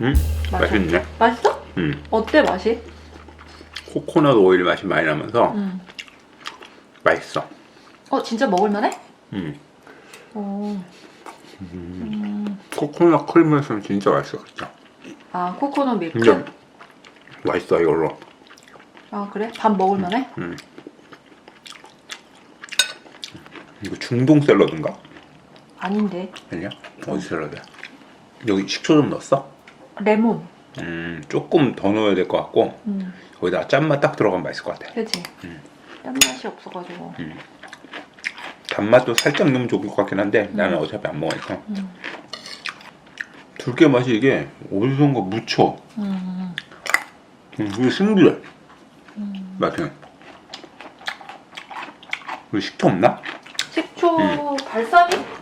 음? 맛있네. 맛있어? 음, 어때 맛이? 코코넛 오일 맛이 많이 나면서 음. 맛있어. 어 진짜 먹을만해? 음, 어. 음. 코코넛 크림에서는 진짜 맛있어, 진짜. 아 코코넛 밀크? 진짜 맛있어 이걸로. 아 그래? 밥 먹을만해? 음. 이거 중동 샐러드인가? 아닌데 아니야? 어디 샐러드야? 여기 식초 좀 넣었어? 레몬 음, 조금 더 넣어야 될 것 같고 음. 거기다가 짠맛 딱 들어가면 맛있을 것 같아. 그치? 음. 짠맛이 없어가지고 단맛도 살짝 넣으면 좋을 것 같긴 한데 나는 음. 어차피 안 먹으니까. 음. 들깨 맛이 이게 어디선가 묻혀. 음. 음, 이게 신기해. 음. 맛이. 우리 식초 없나? 식초 음. 발사믹?